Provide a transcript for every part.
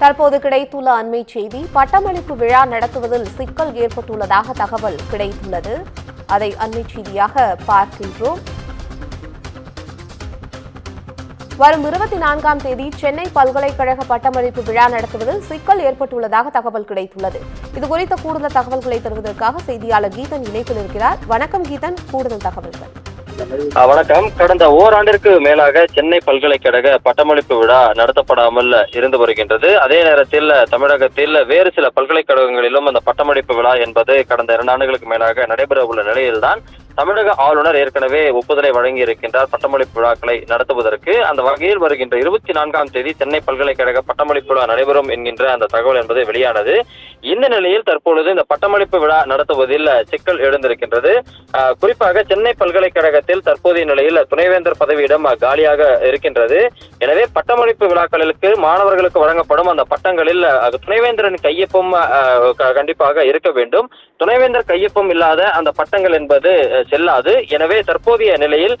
தற்போது கிடைத்துள்ள அண்மை செய்தி பட்டமளிப்பு விழா நடத்துவதில் சிக்கல் ஏற்பட்டுள்ளதாக தகவல் கிடைத்துள்ளது. அதை அண்மை செய்தியாக பார்க்கின்றோம். வரும் இருபத்தி நான்காம் தேதி சென்னை பல்கலைக்கழக பட்டமளிப்பு விழா நடத்துவதில் சிக்கல் ஏற்பட்டுள்ளதாக தகவல் கிடைத்துள்ளது. இதுகுறித்த கூடுதல் தகவல்களை தருவதற்காக செய்தியாளர் கீதன் இணைப்பில் இருக்கிறார். வணக்கம் கீதன் கூடுதல் தகவல்கள். வணக்கம். கடந்த ஓராண்டிற்கு மேலாக சென்னை பல்கலைக்கழக பட்டமளிப்பு விழா நடத்தப்படாமல் இருந்து வருகின்றது. அதே நேரத்தில் தமிழகத்தில் வேறு சில பல்கலைக்கழகங்களிலும் அந்த பட்டமளிப்பு விழா என்பது கடந்த இரண்டு ஆண்டுகளுக்கு மேலாக நடைபெற உள்ள நிலையில்தான் தமிழக ஆளுநர் ஏற்கனவே ஒப்புதலை வழங்கி இருக்கின்றார் பட்டமளிப்பு விழாக்களை நடத்துவதற்கு. அந்த வகையில் வருகின்ற இருபத்தி நான்காம் தேதி சென்னை பல்கலைக்கழக பட்டமளிப்பு விழா நடைபெறும் என்கின்ற அந்த தகவல் என்பது வெளியானது. இந்த நிலையில் தற்பொழுது இந்த பட்டமளிப்பு விழா நடத்துவதில் சிக்கல் எழுந்திருக்கின்றது. குறிப்பாக சென்னை பல்கலைக்கழகத்தில் தற்போதைய நிலையில் துணைவேந்தர் பதவியிடம் காலியாக இருக்கின்றது. எனவே பட்டமளிப்பு விழாக்களுக்கு மாணவர்களுக்கு வழங்கப்படும் அந்த பட்டங்களில் துணைவேந்தரின் கையொப்பம் க- கண்டிப்பாக இருக்க வேண்டும். துணைவேந்தர் கையொப்பம் இல்லாத அந்த பட்டங்கள் என்பது செல்லாது. எனவே தற்போதைய நிலையில்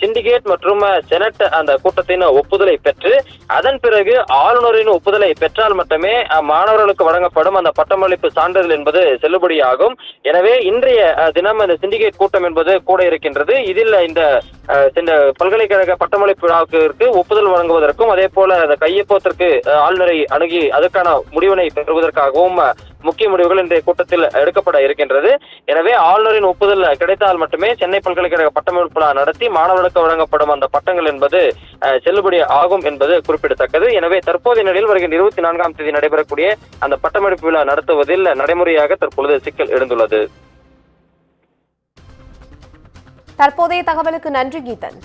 சிண்டிகேட் மற்றும் செனட் அந்த கூட்டத்தின் ஒப்புதலை பெற்று அதன் பிறகு ஆளுநரின் ஒப்புதலை பெற்றால் மட்டுமே மாணவர்களுக்கு வழங்கப்படும் அந்த பட்டமளிப்பு சான்றிதழ் என்பது செல்லுபடியாகும். எனவே இன்றைய தினம் இந்த சிண்டிகேட் கூட்டம் என்பது கூட இருக்கின்றது. இதில் இந்த பல்கலைக்கழக பட்டமளிப்பு விழாவிற்கு ஒப்புதல் வழங்குவதற்கும் அதே போல அந்த கையொப்பத்திற்கு ஆளுநரை அணுகி அதற்கான முடிவினை பெறுவதற்காகவும் முக்கிய முடிவுகள் இன்றைய கூட்டத்தில் எடுக்கப்பட இருக்கின்றது. எனவே ஆளுநரின் ஒப்புதல் கிடைத்தால் மட்டுமே சென்னை பல்கலைக்கழக பட்டமளிப்பு விழா நடத்தி மாணவர்களுக்கு வழங்கப்படும் அந்த பட்டங்கள் என்பது அஹ், செல்லுபடி ஆகும் என்பது குறிப்பிடத்தக்கது. எனவே தற்போதைய நிலையில் வருகின்ற இருபத்தி நான்காம் தேதி நடைபெறக்கூடிய அந்த பட்டமளிப்பு விழா நடத்துவதில் நடைமுறையாக தற்பொழுது சிக்கல் எழுந்துள்ளது. தற்போதைய தகவலுக்கு நன்றி கீதன்.